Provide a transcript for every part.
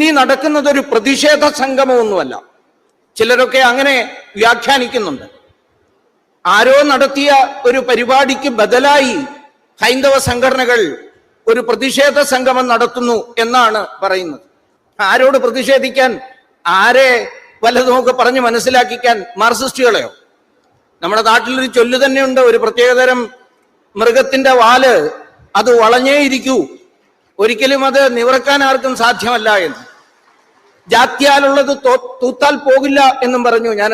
ഇനി നടക്കുന്നത് ഒരു പ്രതിഷേധ സംഗമമൊന്നുമല്ല. ചിലരൊക്കെ അങ്ങനെ വ്യാഖ്യാനിക്കുന്നുണ്ട്. ആരോ നടത്തിയ ഒരു പരിപാടിക്ക് ബദലായി ഹൈന്ദവ സംഘടനകൾ ഒരു പ്രതിഷേധ സംഗമം നടത്തുന്നു എന്നാണ് പറയുന്നത്. ആരോട് പ്രതിഷേധിക്കാൻ ആരെ വല്ലതുമൊക്കെ പറഞ്ഞ് മനസ്സിലാക്കിക്കാൻ മാർസിസ്റ്റുകളെയോ നമ്മുടെ നാട്ടിലൊരു ചൊല്ലു തന്നെയുണ്ട് ഒരു പ്രത്യേകതരം മൃഗത്തിന്റെ വാൽ അത് വളഞ്ഞേ വളഞ്ഞേയിരിക്കൂ. ഒരിക്കലും അത് നിവർക്കാൻ ആർക്കും സാധ്യമല്ല എന്ന്. ജാത്യാലുള്ളത് തൂത്താൽ പോകില്ല എന്നും പറഞ്ഞു. ഞാൻ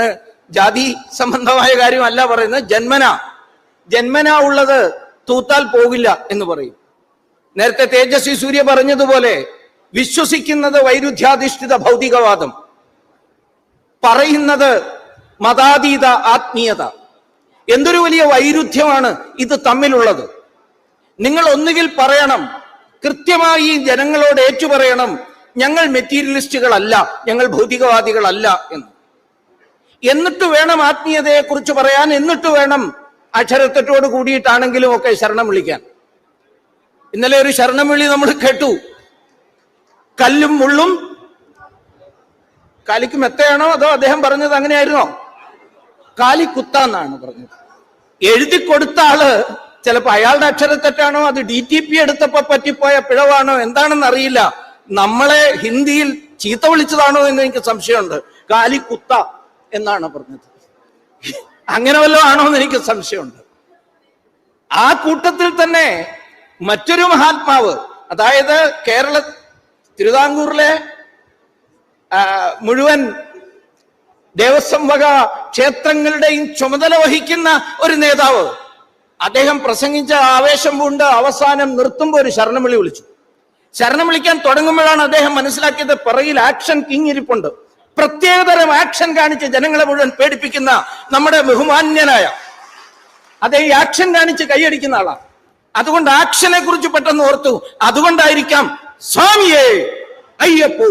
ജാതി സംബന്ധമായ കാര്യമല്ല പറയുന്നത്. ജന്മന ജന്മന ഉള്ളത് തൂത്താൽ പോകില്ല എന്ന് പറയും. നേരത്തെ തേജസ്വി സൂര്യ പറഞ്ഞതുപോലെ വിശ്വസിക്കുന്നത് വൈരുദ്ധ്യാധിഷ്ഠിത ഭൗതികവാദം. പറയുന്നത് മതാതീത ആത്മീയത. എന്തൊരു വലിയ വൈരുദ്ധ്യമാണ് ഇത് തമ്മിലുള്ളത്. നിങ്ങൾ ഒന്നുകിൽ പറയണം കൃത്യമായി ജനങ്ങളോട് ഏറ്റുപറയണം ഞങ്ങൾ മെറ്റീരിയലിസ്റ്റുകളല്ല ഞങ്ങൾ ഭൗതികവാദികളല്ല എന്ന്. എന്നിട്ട് വേണം ആത്മീയതയെ കുറിച്ച് പറയാൻ എന്നിട്ട് വേണം അക്ഷരത്തെറ്റോട് കൂടിയിട്ടാണെങ്കിലും ഒക്കെ ശരണം വിളിക്കാൻ. ഇന്നലെ ഒരു ശരണം വിളി നമ്മൾ കേട്ടു. കല്ലും മുള്ളും കാലിക്ക് മെത്തയാണോ അതോ അദ്ദേഹം പറഞ്ഞത് അങ്ങനെയായിരുന്നോ? കാലിക്കുത്താന്നാണ് പറഞ്ഞത്. എഴുതി കൊടുത്ത ആൾ ചിലപ്പോ അയാളുടെ അക്ഷരത്തെറ്റാണോ അത് ഡി ടി പി എടുത്തപ്പോ പറ്റിപ്പോയ പിഴവാണോ എന്താണെന്ന് അറിയില്ല നമ്മളെ ഹിന്ദിയിൽ ചീത്ത വിളിച്ചതാണോ എന്ന് എനിക്ക് സംശയമുണ്ട്. കാലി കുത്ത എന്നാണ് പറഞ്ഞത്. അങ്ങനെ വല്ലതും ആണോ എന്ന് എനിക്ക് സംശയമുണ്ട്. ആ കൂട്ടത്തിൽ തന്നെ മറ്റൊരു മഹാത്മാവ് അതായത് കേരള തിരുവിതാംകൂറിലെ മുഴുവൻ ദേവസ്വം വക ക്ഷേത്രങ്ങളുടെയും ചുമതല വഹിക്കുന്ന ഒരു നേതാവ്. അദ്ദേഹം പ്രസംഗിച്ച ആവേശം കൊണ്ട് അവസാനം നിർത്തുമ്പോൾ ഒരു ശരണവിളി വിളിച്ചു. ശരണം വിളിക്കാൻ തുടങ്ങുമ്പോഴാണ് അദ്ദേഹം മനസ്സിലാക്കിയത് പിറകിൽ ആക്ഷൻ കിങ്ങിരിപ്പുണ്ട് പ്രത്യേകതരം ആക്ഷൻ കാണിച്ച് ജനങ്ങളെ മുഴുവൻ പേടിപ്പിക്കുന്ന നമ്മുടെ ബഹുമാന്യനായ അദ്ദേഹം ആക്ഷൻ കാണിച്ച് കൈയടിക്കുന്ന ആളാണ്. അതുകൊണ്ട് ആക്ഷനെ കുറിച്ച് പെട്ടെന്ന് ഓർത്തു അതുകൊണ്ടായിരിക്കാം സ്വാമിയേ അയ്യപ്പോ.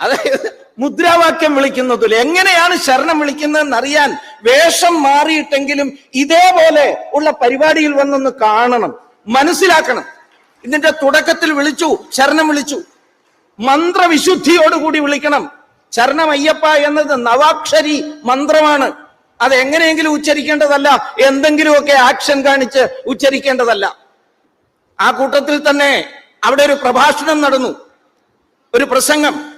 അതായത് മുദ്രാവാക്യം വിളിക്കുന്നതിൽ എങ്ങനെയാണ് ശരണം വിളിക്കുന്നതെന്ന് അറിയാൻ വേഷം മാറിയിട്ടെങ്കിലും ഇതേപോലെ ഉള്ള പരിപാടിയിൽ വന്നൊന്ന് കാണണം മനസ്സിലാക്കണം. ഇതിന്റെ തുടക്കത്തിൽ വിളിച്ചു ശരണം വിളിച്ചു. മന്ത്രവിശുദ്ധിയോടുകൂടി വിളിക്കണം. ശരണം അയ്യപ്പ എന്നത് നവാക്ഷരി മന്ത്രമാണ്. അത് എങ്ങനെയെങ്കിലും ഉച്ചരിക്കേണ്ടതല്ല എന്തെങ്കിലുമൊക്കെ ആക്ഷൻ കാണിച്ച് ഉച്ചരിക്കേണ്ടതല്ല. ആ കൂട്ടത്തിൽ തന്നെ അവിടെ ഒരു പ്രഭാഷണം നടന്നു. ഒരു പ്രസംഗം.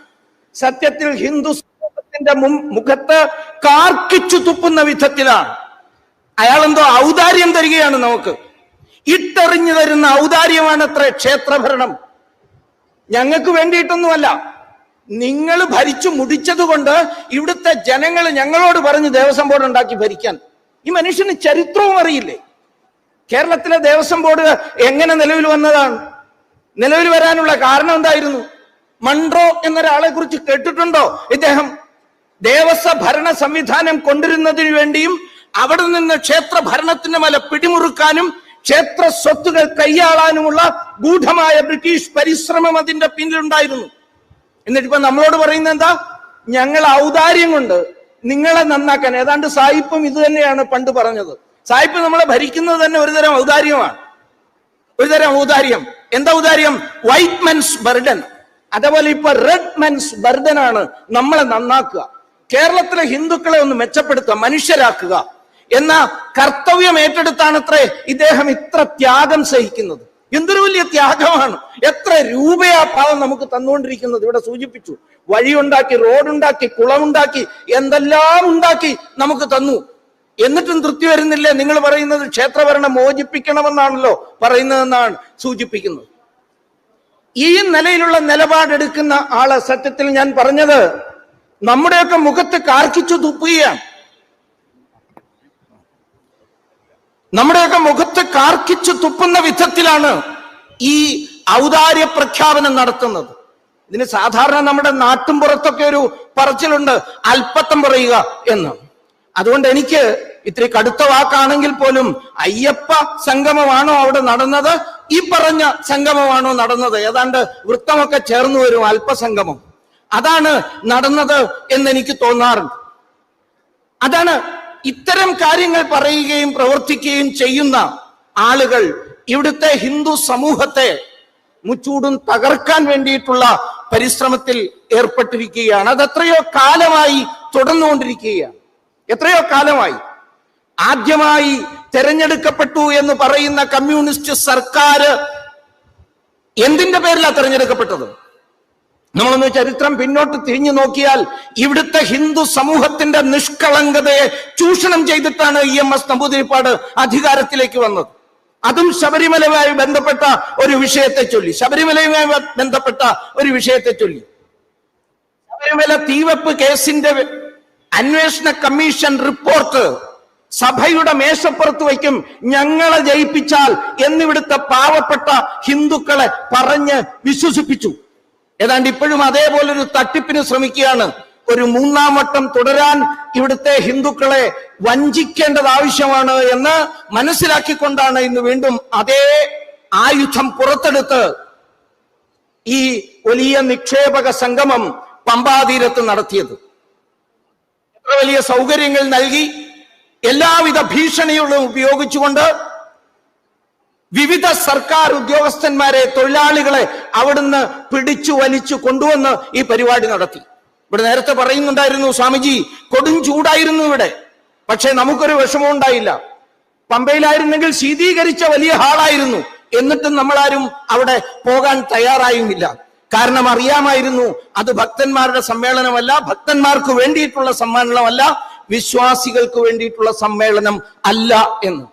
സത്യത്തിൽ ഹിന്ദു സമൂഹത്തിന്റെ മുഖത്ത് കാർക്കിച്ചു തുപ്പുന്ന വിധത്തിലാണ്. അയാൾ എന്തോ ഔദാര്യം തരികയാണ് നമുക്ക്. ഇട്ടെറിഞ്ഞു തരുന്ന ഔദാര്യമാണത്രേ ക്ഷേത്രഭരണം. ഞങ്ങൾക്ക് വേണ്ടിയിട്ടൊന്നുമല്ല. നിങ്ങൾ ഭരിച്ചു മുടിച്ചതുകൊണ്ട് ഇവിടുത്തെ ജനങ്ങൾ ഞങ്ങളോട് പറഞ്ഞ് ദേവസ്വം ബോർഡ് ഉണ്ടാക്കി ഭരിക്കാൻ. ഈ മനുഷ്യന് ചരിത്രവും അറിയില്ലേ? കേരളത്തിലെ ദേവസ്വം ബോർഡ് എങ്ങനെ നിലവിൽ വന്നതാണ്? നിലവിൽ വരാനുള്ള കാരണം എന്തായിരുന്നു? മൺട്രോ എന്നൊരാളെ കുറിച്ച് കേട്ടിട്ടുണ്ടോ ഇദ്ദേഹം? ദേവസ്വ ഭരണ സംവിധാനം കൊണ്ടുവരുന്നതിന് വേണ്ടിയും അവിടെ നിന്ന് ക്ഷേത്ര ഭരണത്തിന്റെ മല പിടിമുറുക്കാനും ക്ഷേത്ര സ്വത്തുകൾ കൈയാളാനുമുള്ള ഗൂഢമായ ബ്രിട്ടീഷ് പരിശ്രമം അതിന്റെ പിന്നിലുണ്ടായിരുന്നു. എന്നിട്ടിപ്പോ നമ്മളോട് പറയുന്നത് എന്താ? ഞങ്ങൾ ഔദാര്യം കൊണ്ട് നിങ്ങളെ നന്നാക്കാൻ. ഏതാണ്ട് സായിപ്പും ഇത് തന്നെയാണ് പണ്ട് പറഞ്ഞത്. സായിപ്പ് നമ്മളെ ഭരിക്കുന്നത് തന്നെ ഒരുതരം ഔദാര്യമാണ്. ഒരുതരം ഔദാര്യം. എന്താ ഔദാര്യം? White men's burden. അതേപോലെ ഇപ്പൊ റെഡ് മെൻസ് ബർഡൻ ആണ് നമ്മളെ നന്നാക്കുക. കേരളത്തിലെ ഹിന്ദുക്കളെ ഒന്ന് മെച്ചപ്പെടുത്തുക മനുഷ്യരാക്കുക. എന്ന കർത്തവ്യം ഏറ്റെടുത്താണ് അത്രേ ഇദ്ദേഹം ഇത്ര ത്യാഗം സഹിക്കുന്നത്. എന്തൊരു വലിയ ത്യാഗമാണ്. എത്ര രൂപയാ പാവം നമുക്ക് തന്നുകൊണ്ടിരിക്കുന്നത്. ഇവിടെ സൂചിപ്പിച്ചു വഴിയുണ്ടാക്കി റോഡുണ്ടാക്കി കുളമുണ്ടാക്കി എന്തെല്ലാം ഉണ്ടാക്കി നമുക്ക് തന്നു. എന്നിട്ടും തൃപ്തി വരുന്നില്ലേ? നിങ്ങൾ പറയുന്നത് ക്ഷേത്രഭരണം മോചിപ്പിക്കണമെന്നാണല്ലോ പറയുന്നതെന്നാണ് സൂചിപ്പിക്കുന്നത്. ഈ നിലയിലുള്ള നിലപാടെടുക്കുന്ന ആളെ സത്യത്തിൽ ഞാൻ പറഞ്ഞത് നമ്മുടെയൊക്കെ മുഖത്ത് കാർക്കിച്ചു തുപ്പുകയാണ്. നമ്മുടെയൊക്കെ മുഖത്ത് കാർക്കിച്ചു തുപ്പുന്ന വിധത്തിലാണ് ഈ ഔദാര്യ പ്രഖ്യാപനം നടത്തുന്നത്. ഇതിന് സാധാരണ നമ്മുടെ നാട്ടും പുറത്തൊക്കെ ഒരു പറച്ചിലുണ്ട് അല്പത്തം പറയുക എന്ന്. അതുകൊണ്ട് എനിക്ക് ഇത്തിരി കടുത്ത വാക്കാണെങ്കിൽ പോലും അയ്യപ്പ സംഗമമാണോ അവിടെ നടന്നത്? ഈ പറഞ്ഞ സംഗമമാണോ നടന്നത്? ഏതാണ്ട് വൃത്തമൊക്കെ ചേർന്ന് വരും അല്പസംഗമം. അതാണ് നടന്നത് എന്ന് എനിക്ക് തോന്നാറുണ്ട്. അതാണ് ഇത്തരം കാര്യങ്ങൾ പറയുകയും പ്രവർത്തിക്കുകയും ചെയ്യുന്ന ആളുകൾ ഇവിടുത്തെ ഹിന്ദു സമൂഹത്തെ മുച്ചൂടും തകർക്കാൻ വേണ്ടിയിട്ടുള്ള പരിശ്രമത്തിൽ ഏർപ്പെട്ടിരിക്കുകയാണ്. അത് എത്രയോ കാലമായി തുടർന്നുകൊണ്ടിരിക്കുകയാണ്. എത്രയോ കാലമായി. ആദ്യമായി തെരഞ്ഞെടുക്കപ്പെട്ടു എന്ന് പറയുന്ന കമ്മ്യൂണിസ്റ്റ് സർക്കാർ എന്തിന്റെ പേരിലാണ് തെരഞ്ഞെടുക്കപ്പെട്ടത്? നമ്മളൊന്ന് ചരിത്രം പിന്നോട്ട് തിരിഞ്ഞു നോക്കിയാൽ ഇവിടുത്തെ ഹിന്ദു സമൂഹത്തിന്റെ നിഷ്കളങ്കതയെ ചൂഷണം ചെയ്തിട്ടാണ് ഇ എം എസ് നമ്പൂതിരിപ്പാട് അധികാരത്തിലേക്ക് വന്നത്. അതും ശബരിമലയുമായി ബന്ധപ്പെട്ട ഒരു വിഷയത്തെ ചൊല്ലി. ശബരിമലയുമായി ബന്ധപ്പെട്ട ഒരു വിഷയത്തെ ചൊല്ലി. ശബരിമല തീവപ്പ് കേസിന്റെ അന്വേഷണ കമ്മീഷൻ റിപ്പോർട്ട് സഭയുടെ മേശപ്പുറത്ത് വയ്ക്കും. ഞങ്ങളെ ജയിപ്പിച്ചാൽ എന്നിവിടുത്തെ പാവപ്പെട്ട ഹിന്ദുക്കളെ പറഞ്ഞ് വിശ്വസിപ്പിച്ചു. ഏതാണ്ട് ഇപ്പോഴും അതേപോലൊരു തട്ടിപ്പിന് ശ്രമിക്കുകയാണ്. ഒരു മൂന്നാം വട്ടം തുടരാൻ ഇവിടുത്തെ ഹിന്ദുക്കളെ വഞ്ചിക്കേണ്ടത് ആവശ്യമാണ് എന്ന് മനസ്സിലാക്കിക്കൊണ്ടാണ് ഇന്ന് വീണ്ടും അതേ ആയുധം പുറത്തെടുത്ത് ഈ വലിയ നിക്ഷേപക സംഗമം പമ്പാതീരത്ത് നടത്തിയത്. എത്ര വലിയ സൗകര്യങ്ങൾ നൽകി. എല്ലാവിധ ഭീഷണികളും ഉപയോഗിച്ചുകൊണ്ട് വിവിധ സർക്കാർ ഉദ്യോഗസ്ഥന്മാരെ തൊഴിലാളികളെ അവിടുന്ന് പിടിച്ചു വലിച്ചു കൊണ്ടുവന്ന് ഈ പരിപാടി നടത്തി. ഇവിടെ നേരത്തെ പറയുന്നുണ്ടായിരുന്നു സ്വാമിജി കൊടും ചൂടായിരുന്നു ഇവിടെ. പക്ഷെ നമുക്കൊരു വിഷമം ഉണ്ടായില്ല. പമ്പയിലായിരുന്നെങ്കിൽ ശീതീകരിച്ച വലിയ ഹാളായിരുന്നു. എന്നിട്ടും നമ്മളാരും അവിടെ പോകാൻ തയ്യാറായുമില്ല. കാരണം അറിയാമായിരുന്നു അത് ഭക്തന്മാരുടെ സമ്മേളനമല്ല ഭക്തന്മാർക്ക് വേണ്ടിയിട്ടുള്ള സമ്മേളനമല്ല വിശ്വാസികൾക്ക് വേണ്ടിയിട്ടുള്ള സമ്മേളനം അല്ല എന്ന്.